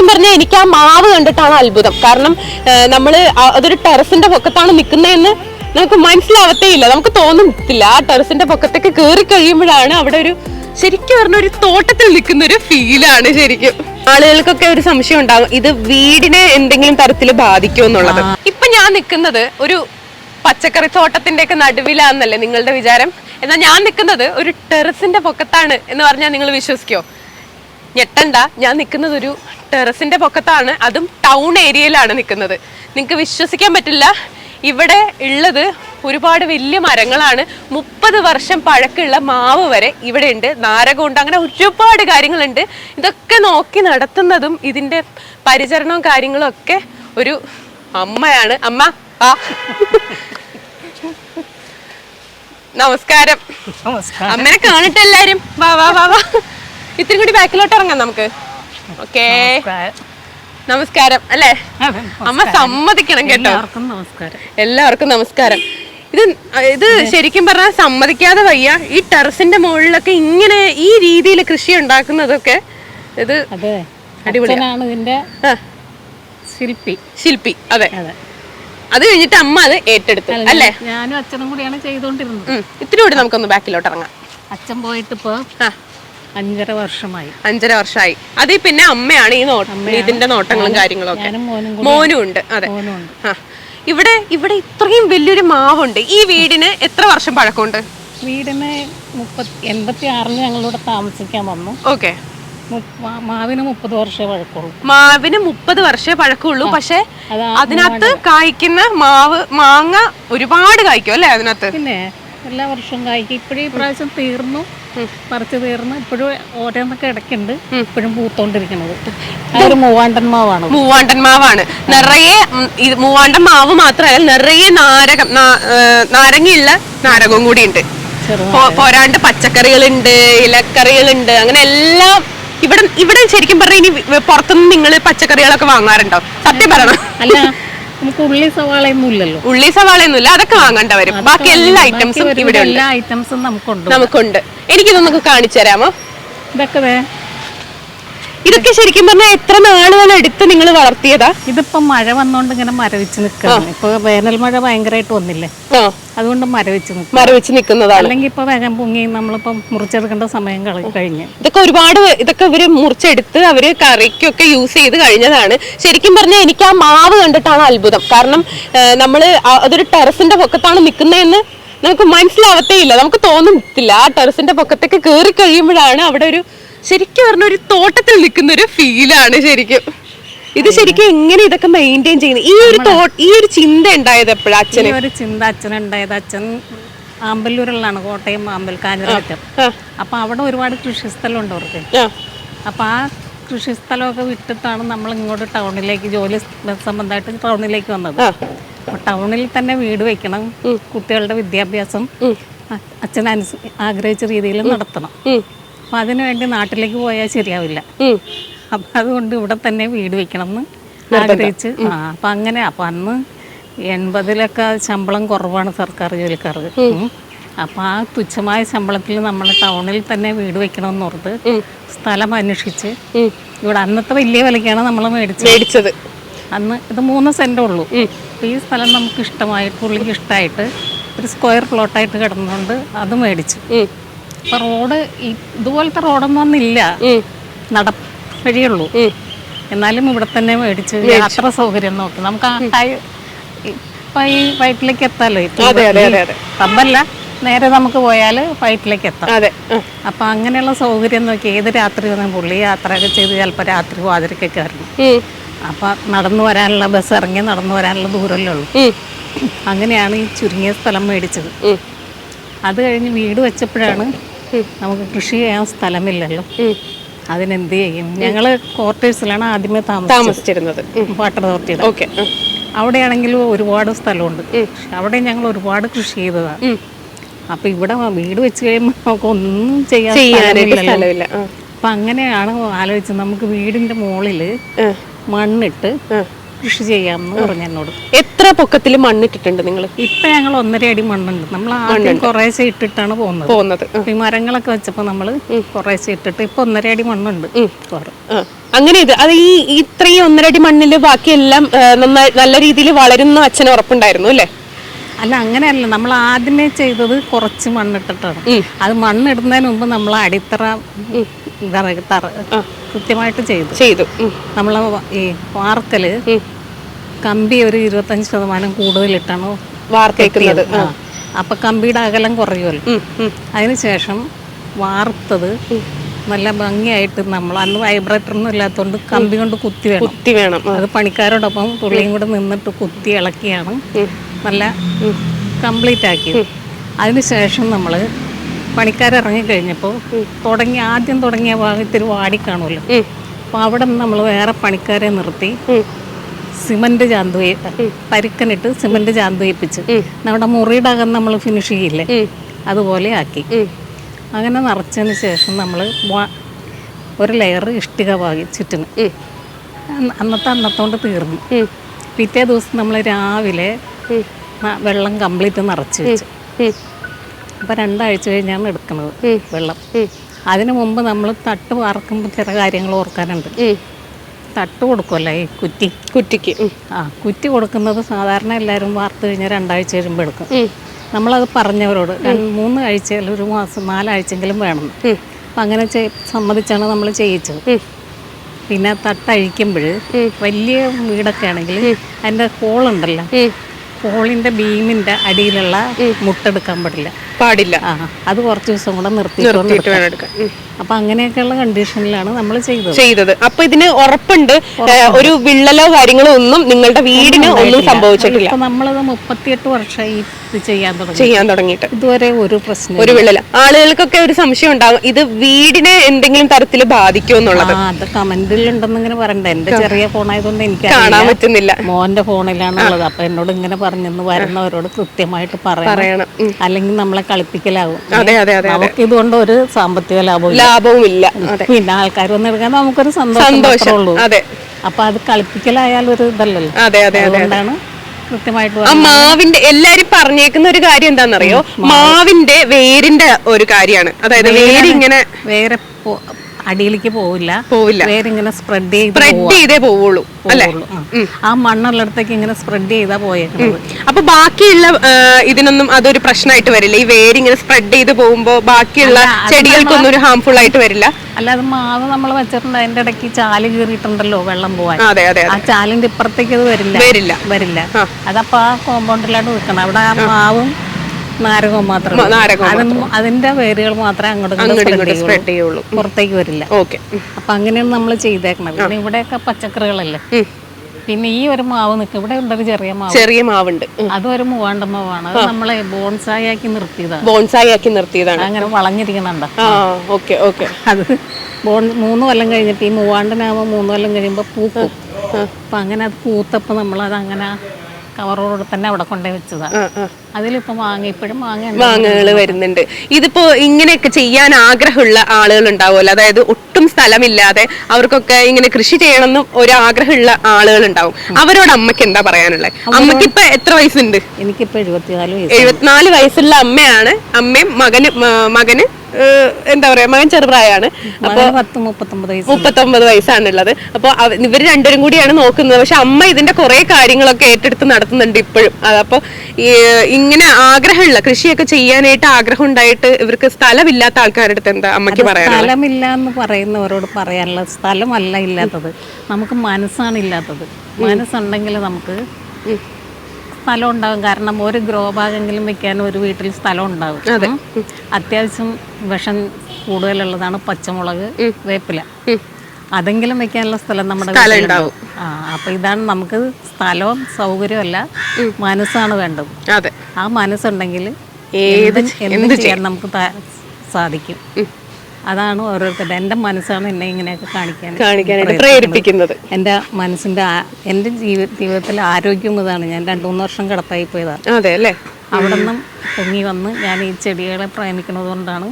ശരിക്കും പറഞ്ഞാൽ എനിക്ക് ആ മാവ് കണ്ടിട്ടാണ് അത്ഭുതം. കാരണം നമ്മൾ അതൊരു ടെറസിന്റെ പൊക്കത്താണ് നിൽക്കുന്നതെന്ന് നമുക്ക് മനസ്സിലാവത്തേ ഇല്ല നമുക്ക് തോന്നുന്നില്ല ആ ടെറസിന്റെ പൊക്കത്തേക്ക് കയറി കഴിയുമ്പോഴാണ് അവിടെ ഒരു ശരിക്കും പറഞ്ഞ ഒരു തോട്ടത്തിൽ നിൽക്കുന്ന ഒരു ഫീലാണ് ശരിക്കും. ആളുകൾക്കൊക്കെ ഒരു സംശയം ഉണ്ടാകും ഇത് വീടിനെ എന്തെങ്കിലും തരത്തിൽ ബാധിക്കുമോ എന്നുള്ളത്. ഇപ്പൊ ഞാൻ നിൽക്കുന്നത് ഒരു പച്ചക്കറി തോട്ടത്തിന്റെ ഒക്കെ നടുവിലാന്നല്ലേ നിങ്ങളുടെ വിചാരം? എന്നാൽ ഞാൻ നിൽക്കുന്നത് ഒരു ടെറസിന്റെ പൊക്കത്താണ് എന്ന് പറഞ്ഞാൽ നിങ്ങൾ വിശ്വസിക്കോ? ഞെട്ടണ്ട. ഞാൻ നിൽക്കുന്നത് ഒരു ടെറസിന്റെ പൊക്കത്താണ് അതും ടൗൺ ഏരിയയിലാണ് നിൽക്കുന്നത്. നിങ്ങൾക്ക് വിശ്വസിക്കാൻ പറ്റില്ല ഇവിടെ ഉള്ളത് ഒരുപാട് വലിയ മരങ്ങളാണ്. മുപ്പത് വർഷം പഴക്കമുള്ള മാവ് വരെ ഇവിടെ ഉണ്ട്. നാരകമുണ്ട് അങ്ങനെ ഒരുപാട് കാര്യങ്ങളുണ്ട്. ഇതൊക്കെ നോക്കി നടത്തുന്നതും ഇതിന്റെ പരിചരണവും കാര്യങ്ങളും ഒക്കെ ഒരു അമ്മയാണ്. അമ്മ ആ. നമസ്കാരം. നമസ്കാരം. അമ്മനെ കാണട്ടെ എല്ലാരും. വാ വാ വാ വാ. ഇത്തിരി കൂടി ബാക്കിലോട്ട് ഇറങ്ങാം നമുക്ക്. ഓക്കേ. നമസ്കാരം. അല്ലേ? അമ്മ സമ്മതിക്കണം കേട്ടോ. എല്ലാവർക്കും നമസ്കാരം. എല്ലാവർക്കും നമസ്കാരം. ഇത് ഇത് ശരിക്കും പറഞ്ഞാൽ സമ്മതിക്കാതെ വയ്യ. ഈ ടെറസിന്റെ മുകളിലൊക്കെ ഇങ്ങനെ ഈ രീതിയിൽ കൃഷി ഉണ്ടാക്കുന്നതൊക്കെ ഇത് അച്ഛനാണ് ഇതിന്റെ ശില്പി. ശില്പി അതെ. അതെ. അത് കഴിഞ്ഞിട്ട് അമ്മ അത് ഏറ്റെടുത്തു അല്ലേ ഞാനും അച്ഛനും കൂടിയാണ് ചെയ്തോണ്ടിരുന്നത്. ഇത്തിരി കൂടി നമുക്കൊന്ന് ബാക്കിലോട്ട് ഇറങ്ങാം. അച്ഛൻ പോയിട്ട് ഇപ്പൊ അഞ്ചര വർഷമായി. അഞ്ചര വർഷമായി. അതിൽ പിന്നെ അമ്മയാണ് ഈ നോട്ടം ഇതിന്റെ നോട്ടങ്ങളും കാര്യങ്ങളും ഒക്കെ മോനും ഉണ്ട്. അതെ. ഇവിടെ ഇവിടെ ഇത്രയും വലിയൊരു മാവുണ്ട്. ഈ വീടിന് എത്ര വർഷം പഴക്കമുണ്ട്? വീടിന് മുപ്പത്തി എൺപത്തി ആറിന് ഞങ്ങളിവിടെ താമസിക്കാൻ വന്നു. ഓക്കെ. മാവിന് മുപ്പത് വർഷമേ പഴക്കമുള്ളൂ. മാവിന് മുപ്പത് വർഷമേ പഴക്കമുള്ളൂ. പക്ഷെ അതിനകത്ത് കായ്ക്കുന്ന മാവ് മാങ്ങ ഒരുപാട് കായ്ക്കും അല്ലേ അതിനകത്ത്? പിന്നെ എല്ലാ വർഷവും കായ്ക്കും. ഇപ്പോഴും ഈ പ്രാവശ്യം തീർന്നു. പറിച്ച് തീർന്ന് ഇപ്പോഴും ഓരോന്നൊക്കെ ഇടയ്ക്കുണ്ട്. ഇപ്പോഴും പൂത്തോണ്ടിരിക്കുന്നത് അതൊരു മൂവാണ്ടൻ മാവാണ്. മൂവാണ്ടൻ മാവാണ്. നിറയെ ഇത് മൂവാണ്ടൻ മാവ് മാത്രമല്ല നിറയെ നാരകം നാരങ്ങയുള്ള നാരകവും കൂടി ഉണ്ട് പോരാണ്ട് പച്ചക്കറികളുണ്ട് ഇലക്കറികളുണ്ട് അങ്ങനെ എല്ലാം ഇവിടെ ഇവിടെ ശരിക്കും പറഞ്ഞാൽ ഇനി പുറത്തുനിന്ന് നിങ്ങൾ പച്ചക്കറികളൊക്കെ വാങ്ങാറുണ്ടോ? സത്യം പറയണം? അല്ല നമുക്ക് ഉള്ളി സവാളയൊന്നും ഇല്ലല്ലോ. ഉള്ളി സവാളയൊന്നുമില്ല അതൊക്കെ വാങ്ങണ്ട വരും ബാക്കി എല്ലാ ഐറ്റംസും ഇവിടെ എല്ലാ ഐറ്റംസും നമുക്കുണ്ട്. നമുക്കുണ്ട്. എനിക്കിതൊന്നൊക്കെ കാണിച്ചു തരാമോ? ഇതൊക്കെ ഇതൊക്കെ ശരിക്കും പറഞ്ഞാൽ എത്ര നാളുകൾ എടുത്ത് നിങ്ങൾ വളർത്തിയതാ? ഇതിപ്പോ മഴ വന്നോണ്ട് ഇങ്ങനെ മരവിച്ച് നിൽക്കുകയാണ് ഇപ്പൊ വേനൽ മഴ ഭയങ്കരമായിട്ട് വന്നില്ലേ? അതുകൊണ്ട് മരവിച്ച് നിൽക്കും മരവിച്ച് നിൽക്കുന്നതാണ് അല്ലെങ്കിൽ ഇപ്പൊ വേഗം പൊങ്ങി നമ്മളിപ്പം മുറിച്ചെടുക്കേണ്ട സമയം കഴിഞ്ഞു. ഇതൊക്കെ ഒരുപാട് ഇതൊക്കെ ഇവർ മുറിച്ചെടുത്ത് അവർ കറിക്കൊക്കെ യൂസ് ചെയ്ത് കഴിഞ്ഞതാണ്. ശരിക്കും പറഞ്ഞാൽ എനിക്ക് ആ മാവ് കണ്ടിട്ടാണ് അത്ഭുതം. കാരണം നമ്മൾ അതൊരു ടെറസിന്റെ പൊക്കത്താണ് നിൽക്കുന്നതെന്ന് നമുക്ക് മനസ്സിലാവത്തേ ഇല്ല നമുക്ക് തോന്നുന്നില്ല ആ ടെറസിന്റെ പൊക്കത്തേക്ക് കയറി കഴിയുമ്പോഴാണ് അവിടെ ഒരു ശരിക്കും പറഞ്ഞ ഒരു തോട്ടത്തിൽ നിൽക്കുന്ന ഒരു ഫീലാണ് ശരിക്കും. ഇത് ശരിക്കും എങ്ങനെ ഇതൊക്കെ മെയിന്റെയിൻ ചെയ്യുന്നത് ഈ ഒരു തോട്ട് ഈ ഒരു ചിന്ത ഉണ്ടായത് എപ്പോഴും അച്ഛന്? ഒരു ചിന്ത അച്ഛനുണ്ടായത് അച്ഛൻ ആമ്പല്ലൂരിലാണ് കോട്ടയം ആമ്പൽ കാഞ്ഞിരമറ്റം അപ്പൊ അവിടെ ഒരുപാട് കൃഷിസ്ഥലമുണ്ട് അവർക്ക്. ആ, അപ്പോൾ ആ കൃഷിസ്ഥലമൊക്കെ വിട്ടിട്ടാണ് നമ്മൾ ഇങ്ങോട്ട് ടൗണിലേക്ക് ജോലി സംബന്ധമായിട്ട് ടൗണിലേക്ക് വന്നത്. അപ്പൊ ടൗണിൽ തന്നെ വീട് വെക്കണം കുട്ടികളുടെ വിദ്യാഭ്യാസം അച്ഛൻ ആഗ്രഹിച്ച രീതിയിൽ നടത്തണം. അപ്പം അതിനുവേണ്ടി നാട്ടിലേക്ക് പോയാൽ ശരിയാവില്ല. അപ്പൊ അതുകൊണ്ട് ഇവിടെ തന്നെ വീട് വെക്കണം എന്ന് ആഗ്രഹിച്ച്. ആ അപ്പം അങ്ങനെ അപ്പം അന്ന് എൺപതിലൊക്കെ ശമ്പളം കുറവാണ് സർക്കാർ ജോലിക്കാർക്ക്. അപ്പൊ ആ തുച്ഛമായ ശമ്പളത്തിൽ നമ്മൾ ടൗണിൽ തന്നെ വീട് വെക്കണമെന്ന് ഓർത്ത് സ്ഥലം അന്വേഷിച്ച്. ഇവിടെ അന്നത്തെ വലിയ വിലക്കാണ് നമ്മൾ മേടിച്ചത്. മേടിച്ചത്. അന്ന് ഇത് മൂന്ന് സെന്റേ ഉള്ളൂ. അപ്പം ഈ സ്ഥലം നമുക്ക് ഇഷ്ടമായിട്ട് പുള്ളിക്ക് ഇഷ്ടമായിട്ട് ഒരു സ്ക്വയർ പ്ലോട്ടായിട്ട് കിടന്നുകൊണ്ട് അത് മേടിച്ചു. ഉം, അപ്പം റോഡ് ഇതുപോലത്തെ റോഡൊന്നും ഒന്നില്ല നട വഴിയുള്ളൂ. ഉം. എന്നാലും ഇവിടെ തന്നെ മേടിച്ച് യാത്ര സൗകര്യം നോക്കി. നമുക്ക് ആ ഇപ്പം ഈ വയറ്റിലേക്ക് എത്താലോ? പമ്പല്ല. നേരെ നമുക്ക് പോയാൽ വയറ്റിലേക്ക് എത്താം. അപ്പൊ അങ്ങനെയുള്ള സൗകര്യം നോക്കി ഏത് രാത്രി വന്നാൽ പുള്ളി യാത്രയൊക്കെ ചെയ്ത് ചിലപ്പോൾ രാത്രി വാതിരക്കൊക്കെ കയറണം അപ്പൊ നടന്നു വരാനുള്ള ബസ് ഇറങ്ങി നടന്നു വരാനുള്ള ദൂരമല്ലേ ഉള്ളൂ. അങ്ങനെയാണ് ഈ ചുരുങ്ങിയ സ്ഥലം മേടിച്ചത്. അത് കഴിഞ്ഞ് വീട് വെച്ചപ്പോഴാണ് നമുക്ക് കൃഷി ചെയ്യാൻ സ്ഥലമില്ലല്ലോ. അതിനെന്ത് ചെയ്യും? ഞങ്ങൾ ക്വാർട്ടേഴ്സിലാണ് ആദ്യമേ താമസിച്ചിരുന്നത്. വാട്ടർ അതോറിറ്റിയുടെ ഓക്കെ. അവിടെയാണെങ്കിലും ഒരുപാട് സ്ഥലമുണ്ട്. അവിടെ ഞങ്ങൾ ഒരുപാട് കൃഷി ചെയ്തതാണ്. അപ്പൊ ഇവിടെ വീട് വെച്ച് കഴിയുമ്പോൾ നമുക്ക് ഒന്നും ചെയ്യാൻ സ്ഥലമില്ല. അപ്പൊ അങ്ങനെയാണ് ആലോചിച്ചത്. നമുക്ക് വീടിന്റെ മുകളിൽ മണ്ണിട്ട്. കൃഷി ചെയ്യാമെന്ന് പറഞ്ഞു എന്നോട്. എത്ര പൊക്കത്തിൽ മണ്ണിട്ടിട്ടുണ്ട് നിങ്ങൾ ഇപ്പൊ ഞങ്ങൾ ഒന്നര അടി മണ്ണുണ്ട്. നമ്മൾ ആദ്യം കുറേശ്ശെ ഇട്ടിട്ടാണ് പോകുന്നത്. പോകുന്നത്. ഈ മരങ്ങളൊക്കെ വെച്ചപ്പോൾ നമ്മൾ കുറേശ്ശെ ഇട്ടിട്ട് ഇപ്പൊ ഒന്നര അടി മണ്ണുണ്ട്. അങ്ങനെ ഇത് അത് ഈ ഇത്രയും ഇത്രയും ഒന്നരടി മണ്ണിൽ ബാക്കിയെല്ലാം നന്നായി നല്ല രീതിയിൽ വളരുന്ന അച്ഛന് ഉറപ്പുണ്ടായിരുന്നു അല്ലേ? അല്ല അങ്ങനെയല്ല. നമ്മൾ ആദ്യമേ ചെയ്തത് കുറച്ച് മണ്ണിട്ടിട്ടാണ്. അത് മണ്ണിടുന്നതിന് മുമ്പ് നമ്മൾ അടിത്തറ തറ കൃത്യമായിട്ട് ചെയ്തു. ചെയ്തു. നമ്മൾ ഈ വാർക്കൽ കമ്പി ഒരു ഇരുപത്തഞ്ച് ശതമാനം കൂടുതലിട്ടാണ് ഇട്ടാണ് ആ. അപ്പൊ കമ്പിയുടെ അകലം കുറയുമല്ലോ. അതിനുശേഷം വാർത്തത് നല്ല ഭംഗിയായിട്ട് നമ്മൾ അന്ന് വൈബ്രേറ്റർ ഒന്നും ഇല്ലാത്തതുകൊണ്ട് കമ്പി കൊണ്ട് കുത്തി വേണം. കുത്തി വേണം. അത് പണിക്കാരോടൊപ്പം പുള്ളിയും കൂടെ നിന്നിട്ട് കുത്തി ഇളക്കിയാണ്. നല്ല കംപ്ലീറ്റ് ആക്കി. അതിനുശേഷം നമ്മൾ പണിക്കാരിറങ്ങി കഴിഞ്ഞപ്പോൾ തുടങ്ങി ആദ്യം തുടങ്ങിയ ഭാഗം ഇത്തിരി വാടി കാണുമല്ലോ. അപ്പോൾ അവിടെ നമ്മൾ വേറെ പണിക്കാരെ നിർത്തി. സിമന്റ് ചാന്ത് പരുക്കനിട്ട് സിമന്റ് ചാന്ത് വെപ്പിച്ച് നമ്മുടെ മുറിയുടെ അകം നമ്മൾ ഫിനിഷ് ചെയ്യില്ലേ? അതുപോലെ ആക്കി. അങ്ങനെ നിറച്ചതിന് ശേഷം നമ്മൾ ഒരു ലെയർ ഇഷ്ടിക വാങ്ങി ചുറ്റിന് അന്നത്തെ അന്നത്തോണ്ട് തീർന്നു. പിറ്റേ ദിവസം നമ്മൾ രാവിലെ വെള്ളം കംപ്ലീറ്റ് നിറച്ച് വെച്ചു. അപ്പോൾ രണ്ടാഴ്ച കഴിഞ്ഞാണ് എടുക്കുന്നത് വെള്ളം. അതിനു മുമ്പ് നമ്മൾ തട്ട് വാർക്കുമ്പോൾ ചില കാര്യങ്ങൾ ഓർക്കാനുണ്ട്. തട്ട് കൊടുക്കുമല്ലോ ഈ കുറ്റി? കുറ്റിക്ക്. ആ കുറ്റി കൊടുക്കുന്നത് സാധാരണ എല്ലാവരും വാർത്ത് കഴിഞ്ഞാൽ രണ്ടാഴ്ച കഴിയുമ്പോൾ എടുക്കും. നമ്മളത് പറഞ്ഞവരോട് മൂന്ന് ആഴ്ച അല്ലെങ്കിൽ ഒരു മാസം നാലാഴ്ചയെങ്കിലും വേണം. അപ്പം അങ്ങനെ സമ്മതിച്ചാണ് നമ്മൾ ചെയ്യിച്ചത്. പിന്നെ തട്ടഴിക്കുമ്പോൾ വലിയ വീടൊക്കെ ആണെങ്കിൽ അതിന്റെ ഹോളുണ്ടല്ലോ. ഉം. ബീമിന്റെ ബീമിന്റെ അടിയിലുള്ള മുട്ടെടുക്കാൻ പാടില്ല പാടില്ല. അത് കുറച്ച് ദിവസം കൂടെ നിർത്തിയിട്ട് വേണം എടുക്കാൻ. അപ്പൊ അങ്ങനെയൊക്കെയുള്ള കണ്ടീഷനിലാണ് നമ്മൾ ചെയ്തത്. ചെയ്തത്. അപ്പൊ ഇതിന് ഉറപ്പുണ്ട്. ഒരു വിള്ളലോ കാര്യങ്ങളോ ഒന്നും നിങ്ങളുടെ വീടിന് ഒന്നും സംഭവിച്ചിട്ടില്ല. നമ്മളത് മുപ്പത്തിയെട്ട് വർഷമായി ഇത് ചെയ്യാൻ തുടങ്ങി. ചെയ്യാൻ തുടങ്ങിയിട്ട്. ഇതുവരെ ഒരു പ്രശ്നം ഒരു വിള്ളല ആളുകൾക്കൊക്കെ ഒരു സംശയം ഉണ്ടാകും. ഇത് വീടിനെ എന്തെങ്കിലും തരത്തിൽ ബാധിക്കുമോ എന്നുള്ളത്. ആ അത് കമന്റിൽ ഉണ്ടെന്ന് ഇങ്ങനെ പറയണ്ട. എന്റെ ചെറിയ ഫോണായതുകൊണ്ട് എനിക്ക് കാണാൻ പറ്റുന്നില്ല. മോന്റെ ഫോണിലാണുള്ളത്. അപ്പൊ എന്നോട് ഇങ്ങനെ പറഞ്ഞെന്ന് വരുന്നവരോട് കൃത്യമായിട്ട് പറയണം. അല്ലെങ്കിൽ നമ്മളെ കളിപ്പിക്കലാകും അതെ അതെ അതെ നമുക്ക് ഇതുകൊണ്ട് ഒരു സാമ്പത്തിക ലാഭവും. ലാഭവും ഇല്ല പിന്നെ ആൾക്കാർ വന്ന് എടുക്കാൻ നമുക്കൊരു സന്തോഷം അതെ. അപ്പൊ അത് കളിപ്പിക്കലായാൽ ഒരു ഇതല്ലല്ലോ. അതെ അതെ അതെ അതുകൊണ്ടാണ് കൃത്യമായിട്ട് ആ മാവിന്റെ എല്ലാരും പറഞ്ഞേക്കുന്ന ഒരു കാര്യം എന്താണെന്നറിയോ? മാവിന്റെ വേരിന്റെ ഒരു കാര്യമാണ്. അതായത് വേര് ഇങ്ങനെ വേറെ പോ- അടിയിലേക്ക് പോവില്ല. പോവില്ല. വേരിങ്ങനെ സ്പ്രെഡ് ചെയ്ത് സ്പ്രെഡ് ചെയ്തേ പോവുള്ളൂ അല്ലെ? ആ. മണ്ണുള്ളടത്തേക്ക് ഇങ്ങനെ സ്പ്രെഡ് ചെയ്താ പോയേക്കുന്നത് അപ്പൊ ബാക്കിയുള്ള ഇതിനൊന്നും അതൊരു പ്രശ്നമായിട്ട് വരില്ല. ഈ വേരിങ്ങനെ സ്പ്രെഡ് ചെയ്ത് പോകുമ്പോ ബാക്കിയുള്ള ചെടികൾക്കൊന്നും ഒരു ഹാംഫുൾ ആയിട്ട് വരില്ല? അല്ലാതെ മാവ് നമ്മൾ വെച്ചിട്ടുണ്ട്. അതിന്റെ ഇടയ്ക്ക് ചാൽ കീറിയിട്ടുണ്ടല്ലോ വെള്ളം പോവാൻ. ആ ചാലിന്റെ ഇപ്പുറത്തേക്ക് അത് വരില്ല. വരില്ല. വരില്ല. അതപ്പോ ആ കോമ്പൗണ്ടിലാണ് നിൽക്കണം അവിടെ ആ. മാവും. നാരകം മാത്രം അതിന്റെ വേരുകൾ മാത്രമേ അങ്ങോട്ട് സ്പ്രെഡ് ചെയ്യുള്ളൂ. പുറത്തേക്ക് വരില്ല. ഓക്കെ. അപ്പൊ അങ്ങനെയാണ് നമ്മൾ ചെയ്തേക്കണത്. പിന്നെ ഇവിടെയൊക്കെ പച്ചക്കറികളല്ലേ? പിന്നെ ഈ ഒരു മാവ് നിൽക്കും ഇവിടെ ഉണ്ടൊരു ചെറിയ മാവ്. ചെറിയ മാവുണ്ട്. അത് ഒരു മൂവാണ്ട മാവാണ്. അത് നമ്മളെ ബോൺസായി ആക്കി നിർത്തിയതാണ്. ബോൺസായി ആക്കി നിർത്തിയതാണ്. അങ്ങനെ വളഞ്ഞിരിക്കണുണ്ടോ? Okay okay. അത് ബോൺ മൂന്ന് കൊല്ലം കഴിഞ്ഞിട്ട് ഈ മൂവാണ്ടനാകുമ്പോൾ മൂന്ന് കൊല്ലം കഴിയുമ്പോൾ പൂക്കും. അപ്പം അങ്ങനെ അത് പൂത്തപ്പോൾ നമ്മളത് അങ്ങനെ കവറോടെ തന്നെ അവിടെ കൊണ്ടുപോയി വെച്ചതാണ് അതിലിപ്പോ മാങ്ങ ഇപ്പോഴും മാങ്ങ. മാങ്ങകൾ വരുന്നുണ്ട്. ഇതിപ്പോ ഇങ്ങനെയൊക്കെ ചെയ്യാൻ ആഗ്രഹമുള്ള ആളുകൾ ഉണ്ടാവുമല്ലോ. അതായത് ഒട്ടും സ്ഥലമില്ലാതെ അവർക്കൊക്കെ ഇങ്ങനെ കൃഷി ചെയ്യണമെന്നും ഒരു ആഗ്രഹമുള്ള ആളുകൾ ഉണ്ടാവും. അവരോട് അമ്മയ്ക്ക് എന്താ പറയാനുള്ളത്? അമ്മയ്ക്ക് ഇപ്പൊ എത്ര വയസ്സുണ്ട്? എനിക്കിപ്പോ എഴുപത്തിനാല് എഴുപത്തിനാല് വയസ്സുള്ള അമ്മയാണ്. അമ്മയും മകന് മകന് എന്താ പറയാ മകൻ ചെറുപ്രായമാണ്. അപ്പൊ പത്ത് മുപ്പത്തൊമ്പത് വയസ്സ് മുപ്പത്തൊമ്പത് വയസ്സാണുള്ളത്. അപ്പോൾ ഇവർ രണ്ടുപേരും കൂടിയാണ് നോക്കുന്നത്. പക്ഷെ അമ്മ ഇതിന്റെ കുറെ കാര്യങ്ങളൊക്കെ ഏറ്റെടുത്ത് നടത്തുന്നുണ്ട് ഇപ്പോഴും. അതപ്പോൾ ഇങ്ങനെ ആഗ്രഹമുള്ള കൃഷിയൊക്കെ ചെയ്യാനായിട്ട് ആഗ്രഹം ഉണ്ടായിട്ട് ഇവർക്ക് സ്ഥലമില്ലാത്ത ആൾക്കാരുടെ അടുത്ത് എന്താ അമ്മയ്ക്ക് പറയാൻ സ്ഥലമില്ല എന്ന് പറയുന്നവരോട് പറയാനുള്ള സ്ഥലമല്ല ഇല്ലാത്തത്. നമുക്ക് മനസ്സാണ് ഇല്ലാത്തത്. മനസ്സുണ്ടെങ്കിൽ നമുക്ക് സ്ഥലം ഉണ്ടാകും. കാരണം ഒരു ഗ്രോ ബാഗെങ്കിലും വെക്കാൻ ഒരു വീട്ടിൽ സ്ഥലം ഉണ്ടാകും. അത്യാവശ്യം വിഷം കൂടുതലുള്ളതാണ് പച്ചമുളക് വേപ്പില. അതെങ്കിലും വെക്കാനുള്ള സ്ഥലം നമ്മുടെ ഉണ്ടാവും. ആ അപ്പൊ ഇതാണ് നമുക്ക് സ്ഥലവും സൗകര്യമല്ല മനസ്സാണ് വേണ്ടത്. അതെ. ആ മനസ്സുണ്ടെങ്കിൽ ഏത് എന്ത് ചെയ്യാൻ നമുക്ക് സാധിക്കും. അതാണ് ഓരോരുത്തരുടെ എന്റെ മനസ്സാണ് എന്നെ ഇങ്ങനെയൊക്കെ കാണിക്കാൻ കാണിക്കാനായിട്ട് പ്രേരിപ്പിക്കുന്നത്. എന്റെ മനസ്സിന്റെ എന്റെ ജീവി ജീവിതത്തിൽ ആരോഗ്യം ഇതാണ്. ഞാൻ രണ്ട് മൂന്ന് വർഷം കിടപ്പായി പോയതാണ്. അതെ അല്ലേ? അവിടെ നിന്നും പൊങ്ങി വന്ന് ഞാൻ ഈ ചെടികളെ പ്രേമിക്കുന്നത് കൊണ്ടാണ്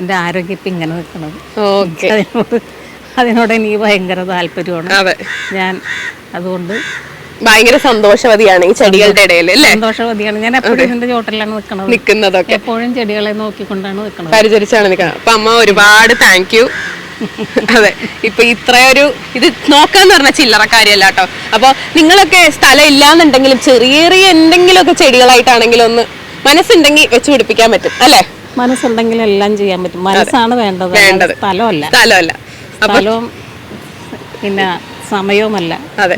എന്റെ ആരോഗ്യം ഇപ്പം ഇങ്ങനെ നിൽക്കുന്നത്. അതിനോട് അതിനോട് എനിക്ക് ഭയങ്കര താല്പര്യമാണ്. ഞാൻ അതുകൊണ്ട് ഭയങ്കര സന്തോഷവതിയാണ് ഈ ചെടികളുടെ ഇടയിൽ അല്ലേ? സന്തോഷവതിയാണ്. ഞാൻ എപ്പോഴും ഇതിന്റെ ചോട്ടിലാണ് നിൽക്കുന്നത് നിൽക്കുന്നതൊക്കെ എപ്പോഴും ചെടികളെ നോക്കിക്കൊണ്ടാണ് നിൽക്കുന്നത് പരിചരിച്ചാണ് നിൽക്കുന്നത് അപ്പൊ അമ്മ ഒരുപാട് താങ്ക് യു അതെ. ഇപ്പൊ ഇത്രയൊരു ഇത് നോക്കാന്ന് പറഞ്ഞ ചില്ലറ കാര്യമല്ല കേട്ടോ. അപ്പൊ നിങ്ങളൊക്കെ സ്ഥലം ഇല്ലാന്നുണ്ടെങ്കിലും ചെറിയ ചെറിയ എന്തെങ്കിലുമൊക്കെ ചെടികളായിട്ടാണെങ്കിലും ഒന്ന് മനസ്സുണ്ടെങ്കിൽ വെച്ച് പിടിപ്പിക്കാൻ പറ്റും അല്ലേ? മനസ്സുണ്ടെങ്കിൽ എല്ലാം ചെയ്യാൻ പറ്റും. മനസ്സാണ് വേണ്ടത്. വേണ്ടത്. സ്ഥലമല്ല. സ്ഥലമല്ല. സ്ഥലവും പിന്നെ സമയവുമല്ല.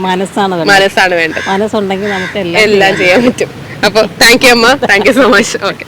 മനസ്സാണ് മനസ്സാണ് വേണ്ടത്. മനസ്സുണ്ടെങ്കിൽ നമുക്ക് എല്ലാം എല്ലാം ചെയ്യാൻ പറ്റും. അപ്പൊ താങ്ക് യു അമ്മ. Thank you so much okay